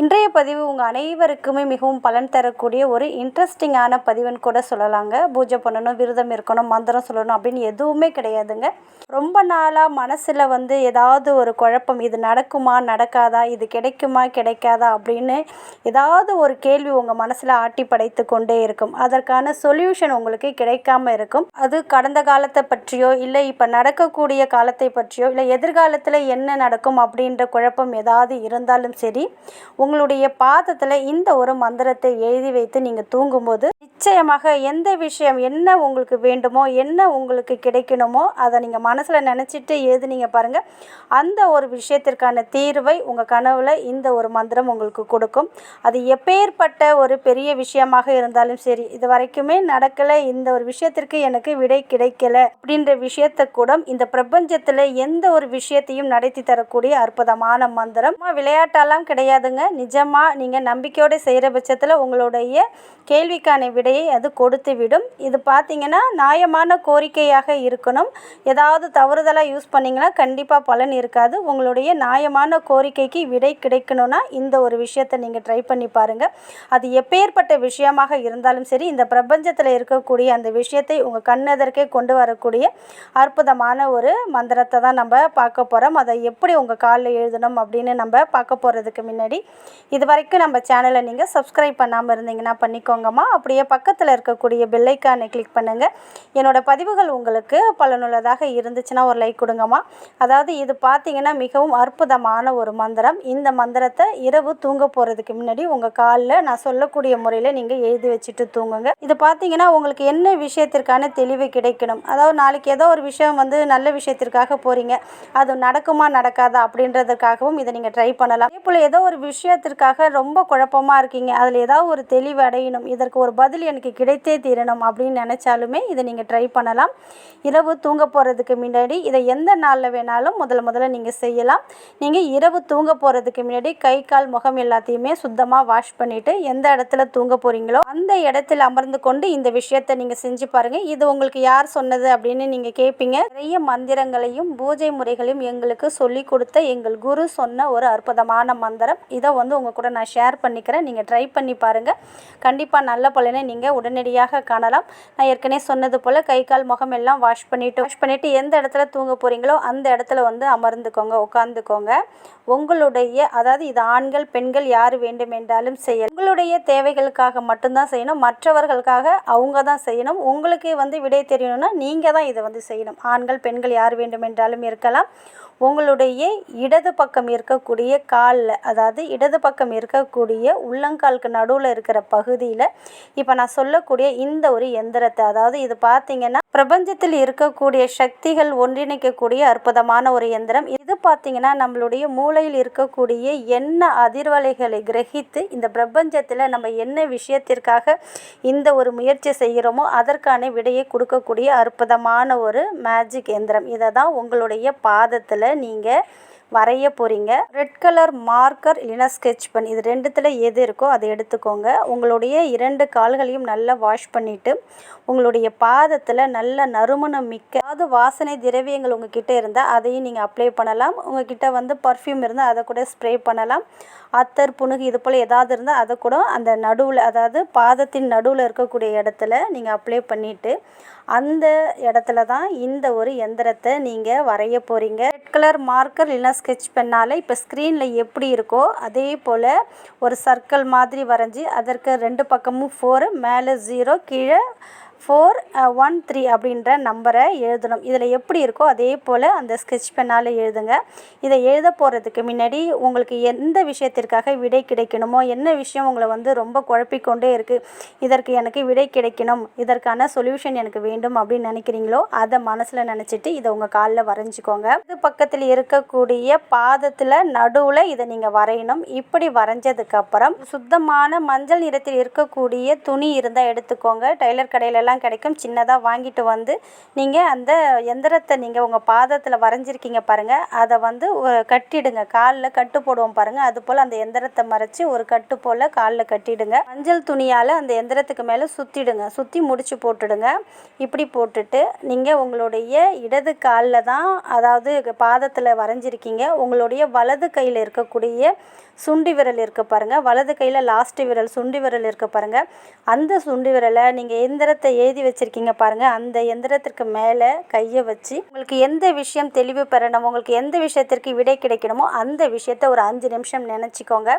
இன்றைய பதிவு உங்கள் அனைவருக்குமே மிகவும் பலன் தரக்கூடிய ஒரு இன்ட்ரெஸ்டிங்கான பதிவுன்னு கூட சொல்லலாங்க. பூஜை பண்ணணும் விரதம் இருக்கணும் மந்திரம் சொல்லணும் அப்படின்னு எதுவுமே கிடையாதுங்க. ரொம்ப நாளாக மனசில் வந்து ஏதாவது ஒரு குழப்பம் இது நடக்குமா நடக்காதா இது கிடைக்குமா கிடைக்காதா அப்படின்னு ஏதாவது ஒரு கேள்வி உங்கள் மனசில் ஆட்டி படைத்து கொண்டே இருக்கும். அதற்கான சொல்யூஷன் உங்களுக்கு கிடைக்காம இருக்கும். அது கடந்த காலத்தை பற்றியோ இல்லை இப்போ நடக்கக்கூடிய காலத்தை பற்றியோ இல்லை எதிர்காலத்தில் என்ன நடக்கும் அப்படின்ற குழப்பம் ஏதாவது இருந்தாலும் சரி உங்களுடைய பாதத்தில் இந்த ஒரு மந்திரத்தை எழுதி வைத்து நீங்கள் தூங்கும்போது நிச்சயமாக எந்த விஷயம் என்ன உங்களுக்கு வேண்டுமோ என்ன உங்களுக்கு கிடைக்கணுமோ அதை நீங்கள் மனசில் நினச்சிட்டு எழுதுனீங்க பாருங்கள் அந்த ஒரு விஷயத்திற்கான தீர்வை உங்கள் கனவில் இந்த ஒரு மந்திரம் உங்களுக்கு கொடுக்கும். அது எப்பேற்பட்ட ஒரு பெரிய விஷயமாக இருந்தாலும் சரி இது வரைக்குமே நடக்கலை இந்த ஒரு விஷயத்திற்கு எனக்கு விடை கிடைக்கல அப்படின்ற விஷயத்தை கூட இந்த பிரபஞ்சத்தில் எந்த ஒரு விஷயத்தையும் நடத்தி தரக்கூடிய அற்புதமான மந்திரம். விளையாட்டெல்லாம் கிடையாதுங்க. நிஜமாக நீங்கள் நம்பிக்கையோடு செய்கிற பட்சத்தில் உங்களுடைய கேள்விக்கான விடையை அது கொடுத்து விடும் இது பார்த்தீங்கன்னா நியாயமான கோரிக்கையாக இருக்கணும். ஏதாவது தவறுதலாக யூஸ் பண்ணிங்கன்னா கண்டிப்பாக பலன் இருக்காது. உங்களுடைய நியாயமான கோரிக்கைக்கு விடை கிடைக்கணும்னா இந்த ஒரு விஷயத்தை நீங்கள் ட்ரை பண்ணி பாருங்கள் அது எப்பேற்பட்ட விஷயமாக இருந்தாலும் சரி இந்த பிரபஞ்சத்தில் இருக்கக்கூடிய அந்த விஷயத்தை உங்கள் கண்ணெதற்கே கொண்டு வரக்கூடிய அற்புதமான ஒரு மந்திரத்தை தான் நம்ம பார்க்க போகிறோம் அதை எப்படி உங்கள் காலில் எழுதணும் அப்படின்னு நம்ம பார்க்க போகிறதுக்கு முன்னாடி இது வரைக்கும் நம்ம சேனலை நீங்கள் சப்ஸ்கிரைப் பண்ணாமல் இருந்தீங்கன்னா பண்ணிக்கோங்கம்மா. அப்படியே பக்கத்தில் இருக்கக்கூடிய பெல்லைக்கானை கிளிக் பண்ணுங்கள் என்னோடய பதிவுகள் உங்களுக்கு பலனுள்ளதாக இருந்துச்சுன்னா ஒரு லைக் கொடுங்கம்மா. அதாவது இது பார்த்தீங்கன்னா மிகவும் அற்புதமான ஒரு மந்திரம். இந்த மந்திரத்தை இரவு தூங்க போகிறதுக்கு முன்னாடி உங்கள் காலில் நான் சொல்லக்கூடிய முறையில் நீங்கள் எழுதி வச்சுட்டு தூங்குங்க. இது பார்த்தீங்கன்னா உங்களுக்கு என்ன விஷயத்திற்கான தெளிவு கிடைக்கணும்? அதாவது நாளைக்கு ஏதோ ஒரு விஷயம் வந்து நல்ல விஷயத்திற்காக போகிறீங்க அது நடக்குமா நடக்காதா அப்படின்றதுக்காகவும் இதை நீங்கள் ட்ரை பண்ணலாம். அதே போல் ஏதோ ஒரு விஷயம் விஷயத்திற்காக ரொம்ப குழப்பமாக இருக்கீங்க. அதில் ஏதாவது ஒரு தெளிவு அடையணும். இதற்கு ஒரு பதில் எனக்கு கிடைத்தே தீரணும் அப்படின்னு நினச்சாலுமே இதை நீங்கள் ட்ரை பண்ணலாம். இரவு தூங்க போகிறதுக்கு முன்னாடி இதை எந்த நாளில் வேணாலும் முதல்ல முதல்ல நீங்கள் செய்யலாம். நீங்கள் இரவு தூங்க போகிறதுக்கு முன்னாடி கை கால் முகம் எல்லாத்தையுமே சுத்தமாக வாஷ் பண்ணிவிட்டு எந்த இடத்துல தூங்க போகிறீங்களோ அந்த இடத்துல அமர்ந்து கொண்டு இந்த விஷயத்தை நீங்கள் செஞ்சு பாருங்கள் இது உங்களுக்கு யார் சொன்னது அப்படின்னு நீங்கள் கேட்பீங்க நிறைய மந்திரங்களையும் பூஜை முறைகளையும் எங்களுக்கு சொல்லி கொடுத்த எங்கள் குரு சொன்ன ஒரு அற்புதமான மந்திரம். இதை வந்து உங்கள் கூட நான் ஷேர் பண்ணிக்கிறேன். நீங்கள் ட்ரை பண்ணி பாருங்கள் கண்டிப்பாக நல்ல பலனை நீங்கள் உடனடியாக காணலாம். நான் ஏற்கனவே சொன்னது போல் கை கால் முகம் எல்லாம் வாஷ் பண்ணிவிட்டு வாஷ் பண்ணிவிட்டு எந்த இடத்துல தூங்க போகிறீங்களோ அந்த இடத்துல வந்து அமர்ந்துக்கோங்க உட்காந்துக்கோங்க உங்களுடைய அதாவது இது ஆண்கள் பெண்கள் யார் வேண்டுமென்றாலும் செய்ய உங்களுடைய தேவைகளுக்காக மட்டும்தான் செய்யணும். மற்றவர்களுக்காக அவங்க தான் செய்யணும். உங்களுக்கு வந்து விடை தெரியணும்னா நீங்கள் தான் இதை வந்து செய்யணும். ஆண்கள் பெண்கள் யார் வேண்டுமென்றாலும் இருக்கலாம். உங்களுடைய இடது பக்கம் இருக்கக்கூடிய காலில் அதாவது இடது பக்கம் இருக்கக்கூடிய உள்ளங்காலுக்கு நடுவில் இருக்கிற பகுதியில் இப்போ நான் சொல்லக்கூடிய இந்த ஒரு எந்திரத்தை அதாவது இது பார்த்தீங்கன்னா பிரபஞ்சத்தில் இருக்கக்கூடிய சக்திகள் ஒன்றிணைக்கக்கூடிய அற்புதமான ஒரு எந்திரம். இது பார்த்தீங்கன்னா நம்மளுடைய மூளையில் இருக்கக்கூடிய என்ன அதிர்வலைகளை கிரகித்து இந்த பிரபஞ்சத்தில் நம்ம என்ன விஷயத்திற்காக இந்த ஒரு முயற்சி செய்கிறோமோ அதற்கான விடையை கொடுக்கக்கூடிய அற்புதமான ஒரு மேஜிக் எந்திரம். இதை தான் உங்களுடைய பாதத்தில் நீங்கள் வரைய போகிறீங்க ரெட் கலர் மார்க்கர் இல்லைன்னா ஸ்கெட்ச் பென் இது ரெண்டுத்தில் எது இருக்கோ அதை எடுத்துக்கோங்க. உங்களுடைய இரண்டு கால்களையும் நல்லா வாஷ் பண்ணிவிட்டு உங்களுடைய பாதத்தில் நல்ல நறுமணம் மிக்க அதாவது வாசனை திரவியங்கள் உங்ககிட்ட இருந்தால் அதையும் நீங்கள் அப்ளை பண்ணலாம். உங்ககிட்ட வந்து பர்ஃப்யூம் இருந்தால் அதை கூட ஸ்ப்ரே பண்ணலாம். அத்தர் புணுகு இது போல் ஏதாவது இருந்தால் அதை கூட அந்த நடுவில் அதாவது பாதத்தின் நடுவில் இருக்கக்கூடிய இடத்துல நீங்கள் அப்ளை பண்ணிவிட்டு அந்த இடத்துல தான் இந்த ஒரு எந்திரத்தை நீங்கள் வரைய போகிறீங்க ரெட் கலர் மார்க்கர் இல்லைனா ஸ்கெட்ச் பென்னால் இப்போ ஸ்க்ரீனில் எப்படி இருக்கோ அதே போல் ஒரு சர்க்கிள் மாதிரி வரைஞ்சி அதற்கு ரெண்டு பக்கமும் ஃபோரு மேலே ஜீரோ கீழே ஃபோர் ஒன் த்ரீ அப்படின்ற நம்பரை எழுதணும். இதில் எப்படி இருக்கோ அதே போல் அந்த ஸ்கெட்ச் பெண்ணால் எழுதுங்க. இதை எழுத போகிறதுக்கு முன்னாடி உங்களுக்கு எந்த விஷயத்திற்காக விடை கிடைக்கணுமோ என்ன விஷயம் உங்களை வந்து ரொம்ப குழப்பிக்கொண்டே இருக்குது இதற்கு எனக்கு விடை கிடைக்கணும் இதற்கான சொல்யூஷன் எனக்கு வேண்டும் அப்படின்னு நினைக்கிறீங்களோ அதை மனசில் நினச்சிட்டு இதை உங்கள் காலில் வரைஞ்சிக்கோங்க. இது பக்கத்தில் இருக்கக்கூடிய பாதத்தில் நடுவில் இதை நீங்கள் வரையணும். இப்படி வரைஞ்சதுக்கப்புறம் சுத்தமான மஞ்சள் நிறத்தில் இருக்கக்கூடிய துணி இருந்தால் எடுத்துக்கோங்க. டைலர் கடையிலலாம் தான் கிடைக்கும். சின்னதாக வாங்கிட்டு வந்து நீங்கள் அந்த எந்திரத்தை நீங்கள் உங்கள் பாதத்தில் வரைஞ்சிருக்கீங்க பாருங்கள் அதை வந்து கட்டிடுங்க. காலில் கட்டு போடுவோம் பாருங்கள் அது போல் அந்த எந்திரத்தை மறைச்சி ஒரு கட்டு போல் காலில் கட்டிடுங்க. மஞ்சள் துணியால் அந்த எந்திரத்துக்கு மேலே சுற்றிடுங்க சுற்றி முடிச்சு போட்டுடுங்க. இப்படி போட்டுட்டு நீங்கள் உங்களுடைய இடது காலில் தான் அதாவது பாதத்தில் வரைஞ்சிருக்கீங்க. உங்களுடைய வலது கையில் இருக்கக்கூடிய சுண்டி விரல் இருக்க பாருங்கள் வலது கையில் லாஸ்ட் விரல் சுண்டி விரல் இருக்க பாருங்கள் அந்த சுண்டி விரலை நீங்கள் எந்திரத்தை எழுதி வச்சுருக்கீங்க பாருங்கள் அந்த எந்திரத்திற்கு மேலே கையை வச்சு உங்களுக்கு எந்த விஷயம் தெளிவு பெறணும் உங்களுக்கு எந்த விஷயத்திற்கு விடை கிடைக்கணுமோ அந்த விஷயத்தை ஒரு அஞ்சு நிமிஷம் நினச்சிக்கோங்க.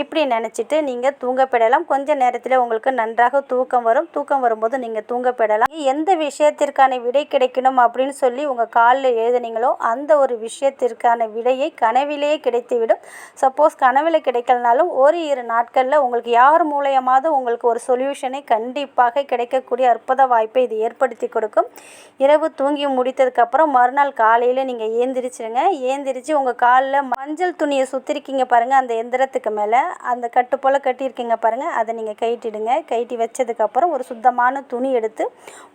இப்படி நினச்சிட்டு நீங்கள் தூங்கப்படலாம் கொஞ்ச நேரத்தில் உங்களுக்கு நன்றாக தூக்கம் வரும். தூக்கம் வரும்போது நீங்கள் தூங்கப்படலாம் எந்த விஷயத்திற்கான விடை கிடைக்கணும் அப்படின்னு சொல்லி உங்கள் காலில் எழுதுனீங்களோ அந்த ஒரு விஷயத்திற்கான விடையை கனவிலேயே கிடைத்துவிடும். சப்போஸ் கனவில் கிடைக்கலனாலும் ஒரு இரு நாட்களில் உங்களுக்கு யார் மூலயமாவது உங்களுக்கு ஒரு சொல்யூஷனை கண்டிப்பாக கிடைக்கக்கூடிய அற்புத வாய்ப்பை இது ஏற்படுத்தி கொடுக்கும். இரவு தூங்கி முடித்ததுக்கப்புறம் மறுநாள் காலையில் நீங்கள் ஏந்திரிச்சிருங்க. ஏந்திரிச்சு உங்கள் காலில் மஞ்சள் துணியை சுற்றிருக்கீங்க பாருங்கள் அந்த எந்திரத்துக்கு மேலே. அந்த கட்டு போல் கட்டியிருக்கீங்க பாருங்கள் அதை நீங்கள் கைட்டிடுங்க கைட்டி வச்சதுக்கப்புறம் ஒரு சுத்தமான துணி எடுத்து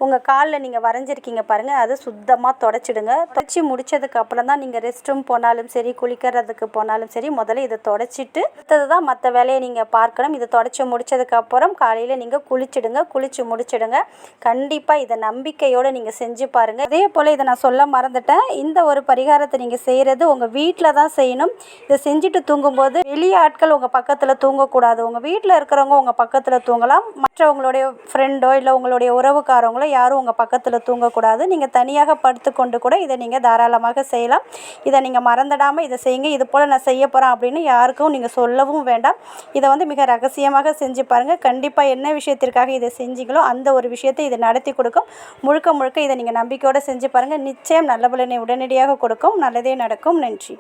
உங்கள் காலில் நீங்கள் வரைஞ்சிருக்கீங்க பாருங்கள் அதை சுத்தமாக தொடச்சிடுங்க. தொடச்சி முடித்ததுக்கப்புறம் தான் நீங்கள் ரெஸ்ட் ரூம் போனாலும் சரி குளிக்கிறதுக்கு போனாலும் சரி முதல்ல இதை தொடச்சிட்டு அடுத்தது தான் மற்ற வேலையை நீங்கள் பார்க்கணும். இதை தொடச்சி முடிச்சதுக்கப்புறம் காலையில் நீங்கள் குளிச்சிடுங்க. குளித்து முடிச்சிடுங்க. கண்டிப்பாக இதை நம்பிக்கையோடு நீங்கள் செஞ்சு பாருங்கள் அதே போல் இதை நான் சொல்ல மறந்துட்டேன். இந்த ஒரு பரிகாரத்தை நீங்கள் செய்கிறது உங்கள் வீட்டில் தான் செய்யணும். இதை செஞ்சுட்டு தூங்கும்போது வெளி ஆட்கள் உங்கள் பக்கத்தில் தூங்கக்கூடாது. உங்கள் வீட்டில் இருக்கிறவங்க உங்கள் பக்கத்தில் தூங்கலாம். மற்றவங்களுடைய ஃப்ரெண்டோ இல்லை உங்களுடைய உறவுக்காரங்களோ யாரும் உங்கள் பக்கத்தில் தூங்கக்கூடாது. நீங்கள் தனியாக படுத்துக்கொண்டு கூட இதை நீங்கள் தாராளமாக செய்யலாம். இதை நீங்கள் மறந்துடாமல் இதை செய்யுங்க. இது போல் நான் செய்ய போகிறேன் அப்படின்னு யாருக்கும் நீங்கள் சொல்லவும் வேண்டாம். இதை வந்து மிக ரகசியமாக செஞ்சு பாருங்கள் கண்டிப்பாக என்ன விஷயத்திற்காக இதை செஞ்சீங்களோ அந்த ஒரு விஷயத்தை இது நடத்தி கொடுக்கும். முழுக்க முழுக்க இதை நீங்கள் நம்பிக்கையோடு செஞ்சு பாருங்கள் நிச்சயம் நல்ல பலனை உடனடியாக கொடுக்கும். நல்லதே நடக்கும். நன்றி.